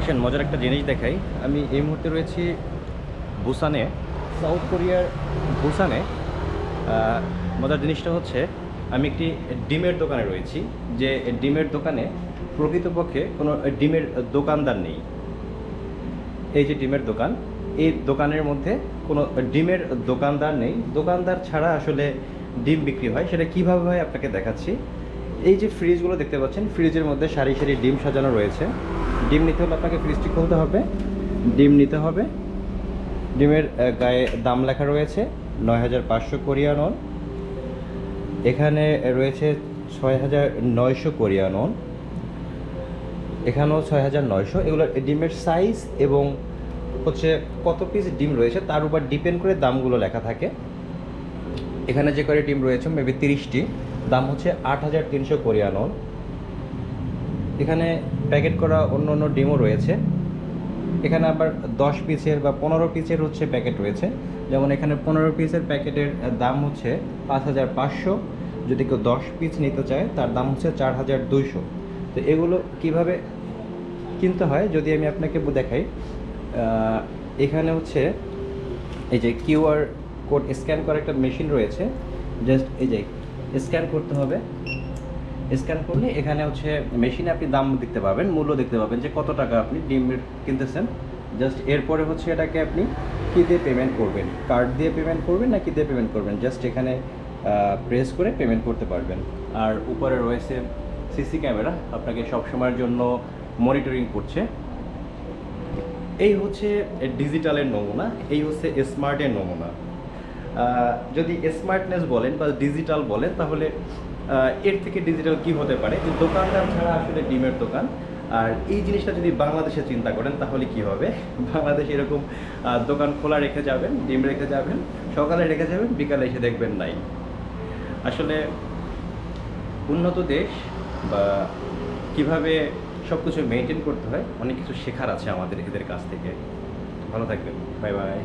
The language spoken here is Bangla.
আসেন, মজার একটা জিনিস দেখাই। আমি এই মুহূর্তে রয়েছি বুসানে, সাউথ কোরিয়ার বুসানে। মজার জিনিসটা হচ্ছে, আমি একটি ডিমের দোকানে রয়েছি, যে ডিমের দোকানে প্রকৃতপক্ষে কোনো ডিমের দোকানদার নেই। এই যে ডিমের দোকান, এই দোকানের মধ্যে কোনো ডিমের দোকানদার নেই। দোকানদার ছাড়া আসলে ডিম বিক্রি হয়, সেটা কীভাবে হয় আপনাকে দেখাচ্ছি। এই যে ফ্রিজগুলো দেখতে পাচ্ছেন ফ্রিজের মধ্যে সারি সারি ডিম সাজানো রয়েছে। ডিম নিতে হলে আপনাকে ফ্রিজটি খুলতে হবে। ডিম নিতে হবে। ডিমের গায়ে দাম লেখা রয়েছে নয় হাজার পাঁচশো কোরিয়ান ওন। এখানে রয়েছে ছয় হাজার নয়শো কোরিয়ান ওন। এখানেও ছয় হাজার নয়শো। এগুলো ডিমের সাইজ এবং হচ্ছে কত পিস ডিম রয়েছে তার উপর ডিপেন্ড করে দামগুলো লেখা থাকে। এখানে যে করে ডিম রয়েছে মেবি তিরিশটি। দাম হচ্ছে আট হাজার তিনশো কোরিয়ান ওন। এখানে প্যাকেট করা অন্য অন্য ডিমও রয়েছে। এখানে আবার দশ পিসের বা পনেরো পিসের হচ্ছে প্যাকেট রয়েছে। যেমন এখানে পনেরো পিসের প্যাকেটের দাম হচ্ছে পাঁচ হাজার পাঁচশো। যদি কেউ দশ পিস নিতে চায়, তার দাম হচ্ছে চার হাজার দুইশো। তো এগুলো কীভাবে কিনতে হয়, যদি আমি আপনাকে দেখাই এখানে হচ্ছে এই যে কিউআর কোড স্ক্যান করার একটা মেশিন রয়েছে। জাস্ট এই যে স্ক্যান করতে হবে। স্ক্যান করলে এখানে হচ্ছে মেশিনে আপনি দাম দেখতে পাবেন, মূল্য দেখতে পাবেন যে কত টাকা আপনি ডিম কিনতেছেন। জাস্ট এরপরে হচ্ছে এটাকে আপনি কী দিয়ে পেমেন্ট করবেন? কার্ড দিয়ে পেমেন্ট করবেন না কী দিয়ে পেমেন্ট করবেন? জাস্ট এখানে প্রেস করে পেমেন্ট করতে পারবেন। আর উপরে রয়েছে সিসি ক্যামেরা আপনাকে সবসময়ের জন্য মনিটরিং করছে। এই হচ্ছে ডিজিটালের নমুনা, এই হচ্ছে স্মার্টের নমুনা। যদি স্মার্টনেস বলেন বা ডিজিটাল বলেন, তাহলে এর থেকে ডিজিটাল কি হতে পারে? যে দোকানদার ছাড়া আসলে ডিমের দোকান। আর এই জিনিসটা যদি বাংলাদেশে চিন্তা করেন, তাহলে কি হবে? বাংলাদেশে এরকম দোকান খোলা রেখে যাবেন, ডিম রেখে যাবেন, সকালে রেখে যাবেন, বিকালে এসে দেখবেন নাই। আসলে উন্নত দেশ বা কীভাবে সব কিছু মেনটেন করতে হয়, অনেক কিছু শেখার আছে আমাদের এদের কাছ থেকে। ভালো থাকবেন। Bye bye